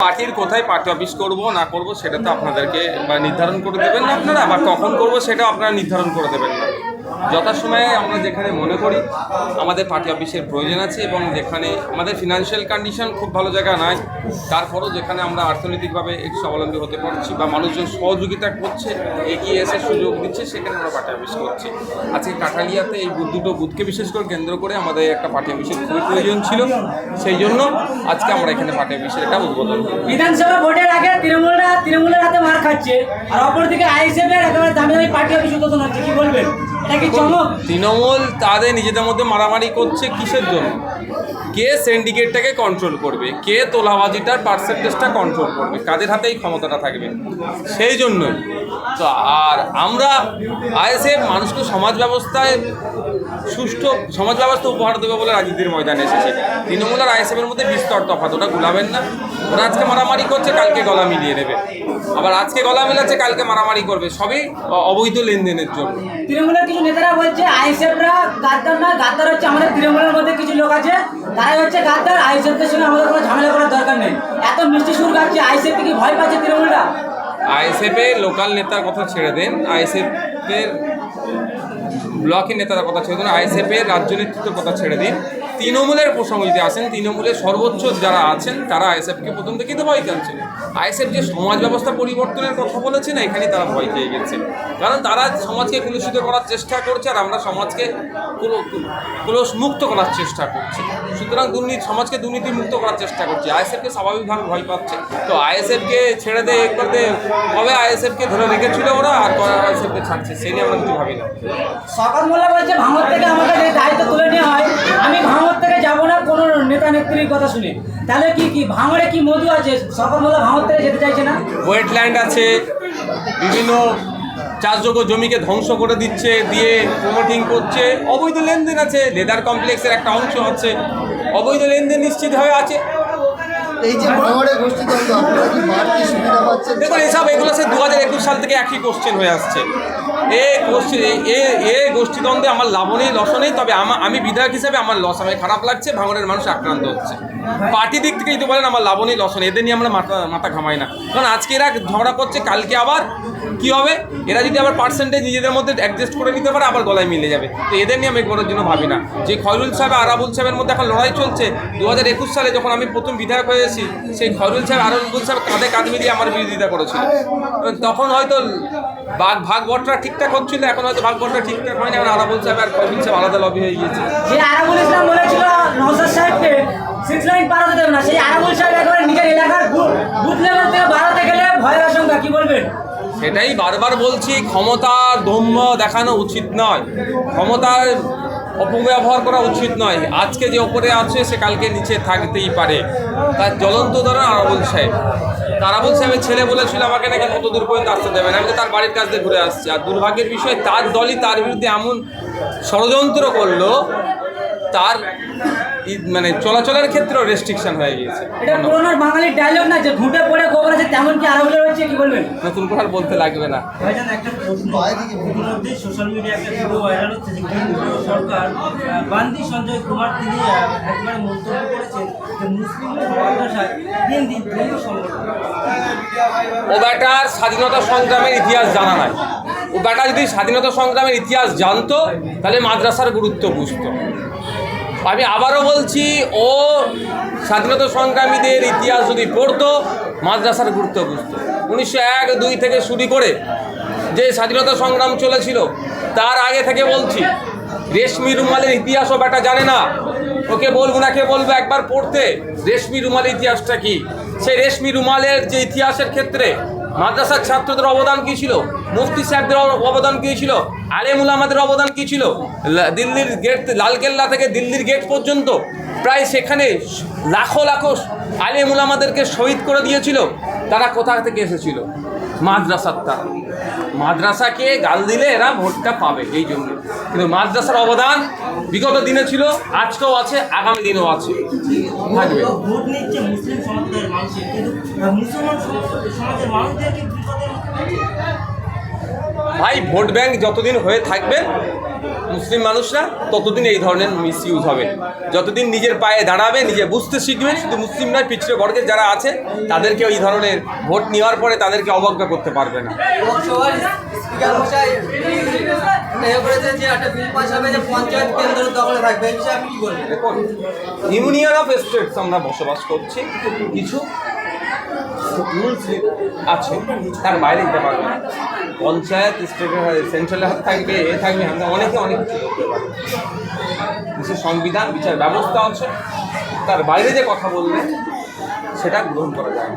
পার্টির কোথায় party office করব, না করব, সেটা তো আপনাদেরকে নির্ধারণ করে দেবেন না আপনারা, বা কখন করব সেটা আপনারা নির্ধারণ করে দেবেন না। যথাসময়ে আমরা যেখানে মনে করি আমাদের পার্টি অফিসের প্রয়োজন আছে এবং যেখানে আমাদের ফিনান্সিয়াল কন্ডিশন খুব ভালো জায়গা নাই তারপরও যেখানে আমরা অর্থনৈতিকভাবে একটু স্বাবলম্বী হতে পারছি বা মানুষজন সহযোগিতা করছে, এগিয়ে এসে সুযোগ দিচ্ছে, সেখানে আমরা পার্টি অফিস করছি। আজকে কাঠালিয়াতে এই বুথ দুটো বুথকে বিশেষ করে কেন্দ্র করে আমাদের একটা পার্টি অফিসের খুবই প্রয়োজন ছিল। সেই জন্য আজকে আমরা এখানে পার্টি অফিসের এটা উদ্বোধন বিধানসভা ভোটের আগে তৃণমূলরা তৃণমূলের হাতে মার খাচ্ছে, আর অপরদিকে আইএসএফ এর একেবারে দামি দামি পার্টি অফিস উদ্বোধন হচ্ছে, কি বলবেন? এটা কি চমক? তৃণমূল তাদের নিজেদের মধ্যে মারামারি করছে কিসের জন্য? কে সিন্ডিকেটটাকে কন্ট্রোল করবে? কে তোলাবাজিটার পার্সেন্টেজটা কন্ট্রোল করবে? কাদের হাতে এই ক্ষমতাটা থাকবে? সেই জন্যই। তো আর আমরা আইএসএফ মানুষকে সমাজ ব্যবস্থায় সুষ্ঠু সমাজ ব্যবস্থা উপহার দেবে বলে রাজনীতির ময়দানে এসেছে। তৃণমূল আর আইএসএফের মধ্যে বিস্তর তফাৎ ওটা গুলাবেন না। ওরা আজকে মারামারি করছে কালকে গলা মিলিয়ে নেবে আবার আজকে গলা মিলাচ্ছে কালকে মারামারি করবে। সবই অবৈধ লেনদেনের জন্য। তৃণমূলের কিছু নেতারা বলছে আইএসএফরা গাদ্দার না গাদ্দার হচ্ছে আমাদের তৃণমূলের মধ্যে কিছু লোক আছে। তারাই হচ্ছে গাদ্দার আইএসএফদের সঙ্গে আমাদের কোনো ঝামেলা করার দরকার নেই। এত মিষ্টি সুর গাচ্ছে আইএসএফ কি ভয় পাচ্ছে তৃণমূলরা? আইএসএফের লোকাল নেতার কথা ছেড়ে দেন। আইএসএফের ব্লকের নেতারা কথা ছেড়ে দিন আইএসএফের রাজ্য নেতৃত্ব কথা ছেড়ে দিন। তৃণমূলের প্রসঙ্গ যদি আসেন তৃণমূলের সর্বোচ্চ যারা আছেন, তারা আইএসএফকে প্রথম থেকেই তো ভয় কাটছেন আইএসএফ যে সমাজ ব্যবস্থা পরিবর্তনের কথা বলেছে না এখানে তারা ভয় পেয়ে গেছে। কারণ তারা সমাজকে কুলুষিত করার চেষ্টা করছে আর আমরা সমাজকে কুলো- কুলস মুক্ত করার চেষ্টা করছি। সুতরাং দুর্নীতি, সমাজকে দুর্নীতি মুক্ত করার চেষ্টা করছি। আইএসএফকে স্বাভাবিকভাবে ভয় পাচ্ছে। তো আইএসএফকে ছেড়ে দিয়ে এক করতে কবে আইএসএফকে ধরে রেখেছিল ওরা আর কবে আইএসএফকে ছাড়ছে সেই নিয়ে আমরা কিছু ভাবি না। মোল্লা বলছে ভাঙর থেকে আমাকে যে দায়িত্ব তুলে নেওয়া হয় আমি ভাঙর থেকে যাব না কোনো নেতা কথা শুনে। তাহলে কি কি ভাঙড়ে কি মধু আছে? সকালবেলা ভাঙর থেকে যেতে চাইছে না? ওয়েটল্যান্ড আছে, বিভিন্ন চাষযোগ্য জমিকে ধ্বংস করে দিচ্ছে, দিয়ে প্রমোটিং করছে। অবৈধ লেনদেন আছে, লেদার কমপ্লেক্সের একটা অংশ আছে। অবৈধ লেনদেন নিশ্চিতভাবে আছে। এই যে ভাঙড়ে গোষ্ঠীদ্বন্দ্ব আপনারা কি বাড়তি সুবিধা পাচ্ছেন? দেখুন এসব এগুলো সে দু হাজার একুশ সাল থেকে একই কোশ্চেন হয়ে আসছে। এ গোষ্ঠী এ এ গোষ্ঠীদ্বন্দ্বে আমার লাভ নেই লস নেই তবে আমি বিধায়ক হিসেবে আমার লস আমি খারাপ লাগছে ভাঙনের মানুষ আক্রান্ত হচ্ছে। পার্টি দিক থেকে যদি বলেন আমার লাভ নেই লস নেই এদের নিয়ে আমরা মাথা মাথা ঘামাই না। কারণ আজকে এরা ঝগড়া করছে কালকে আবার কি হবে? এরা যদি আবার পার্সেন্টেজ নিজেদের মধ্যে অ্যাডজাস্ট করে নিতে পারে, আবার গলায় মিলে যাবে। তো এদের নিয়ে আমি কোনো জন্য ভাবি না। যে খয়রুল সাহেব আর আরাবুল সাহেবের মধ্যে এখন লড়াই চলছে দু হাজার একুশ সালে যখন আমি প্রথম বিধায়ক হয়েছি সেই খয়রুল সাহেব আরাবুল সাহেব কাঁধে কাঁধ মিলিয়ে আমার বিরোধিতা করেছিল। তখন হয়তো ভাগ ভাগ বটরা ঠিকঠাক হচ্ছিল, এখন হয়তো ভাগ বটরা ঠিকঠাক হয়নি, এখন আরাবুল সাহেব আর খয়রুল সাহেব আলাদা লবি হয়ে গিয়েছে। যে আরাবুল ইসলাম বলেছিল সাহেবকে সিক্স লাইন দেবে না। সেই আরাবুল সাহেব নিজের এলাকার বুথ লেভেল থেকে বাড়াতে গেলে ভয়ের আশঙ্কা, কি বলবেন? সেটাই বারবার বলছি ক্ষমতার দম্য দেখানো উচিত নয়। ক্ষমতার অপব্যবহার করা উচিত নয়। আজকে যে ওপরে আছে, সে কালকে নিচে থাকতেই পারে। তার জ্বলন্ত উদাহরণ আরাবুল সাহেব। তারাবুল সাহেবের ছেলে বলেছিল আমাকে নাকি কত দূর পর্যন্ত আসতে দেবে না। আমি তার বাড়ির কাছ দিয়ে ঘুরে আসছি। আর দুর্ভাগ্যের বিষয়, তার দলই তার বিরুদ্ধে এমন ষড়যন্ত্র করল, তার মানে চলাচলের ক্ষেত্রেও রেস্ট্রিকশন হয়ে গিয়েছে। এটা পুরোনো বাঙালির ডায়লগ না যে ঘুঁটে পড়ে গোবর আছে তেমন কি আরাবুলের হচ্ছে কি বলবেন? নতুন করে আর বলতে লাগবে না। ভাইজান একটা প্রশ্ন। সোশ্যাল মিডিয়ায় একটা ভিডিও ভাইরাল হচ্ছে যে কেন্দ্রীয় সরকার বান্দি সঞ্জয় কুমার তিনি একবার মন্তব্য করেছেন যে মুসলিম মাদ্রাসায় দিন ধর্মীয় সংগঠন। ও ব্যাটার স্বাধীনতা সংগ্রামের ইতিহাস জানা নাই। ও ব্যাটা যদি স্বাধীনতা সংগ্রামের ইতিহাস জানতো তাহলে মাদ্রাসার গুরুত্ব বুঝতো। আমি আবারও বলছি, ও স্বাধীনতা সংগ্রামীদের ইতিহাস যদি পড়তো, মাদ্রাসার গুরুত্ব বুঝতো। উনিশশো এক দুই থেকে শুরু করে যে স্বাধীনতা সংগ্রাম চলেছিল, তার আগে থেকে বলছি, রেশমি রুমালের ইতিহাসও ব্যাটা জানে না। ওকে বলব না, কে বলব একবার পড়তে। রেশমি রুমালের ইতিহাসটা কি? সেই রেশমি রুমালের যে ইতিহাসের ক্ষেত্রে মাদ্রাসার ছাত্রদের অবদান কী ছিল? মুফতি সাহেবদের অবদান কী ছিল? আলেমুল আমাদের অবদান কী ছিল? দিল্লির গেট লালকেল্লা থেকে দিল্লির গেট পর্যন্ত প্রায় সেখানে লাখো লাখো আলেমুল আমাদেরকে শহীদ করে দিয়েছিল। তারা কোথা থেকে এসেছিল? মাদ্রাসার তারা মাদ্রাসাকে গাল দিলে এরা ভোটটা পাবে এই জন্য। কিন্তু মাদ্রাসার অবদান বিগত দিনে ছিল আজকেও আছে আগামী দিনেও আছে। থাকবে। ভাই ভোট ব্যাংক যতদিন হয়ে থাকবে মুসলিম মানুষরা ততদিন এই ধরনের মিস ইউজ হবে। যতদিন নিজের পায়ে দাঁড়াবে নিজে বুঝতে শিখবে শুধু মুসলিম নয় পিছিয়ে বর্গের যারা আছে তাদেরকেও এই ধরনের ভোট নেওয়ার পরে তাদেরকে অবজ্ঞা করতে পারবে না। ইউনিয়ন অফ স্টেটস আমরা বসবাস করছি। কিছু রুলস আছে, তার বাইরে দিতে পারবে না। পঞ্চায়েত স্টেটের সেন্ট্রালের হাতে থাকবে, এ থাকবে, আমরা অনেকে অনেক কিছু করতে পারবে দেশের সংবিধান, বিচার ব্যবস্থা আছে, তার বাইরে যে কথা বলবে, সেটা গ্রহণ করা যায়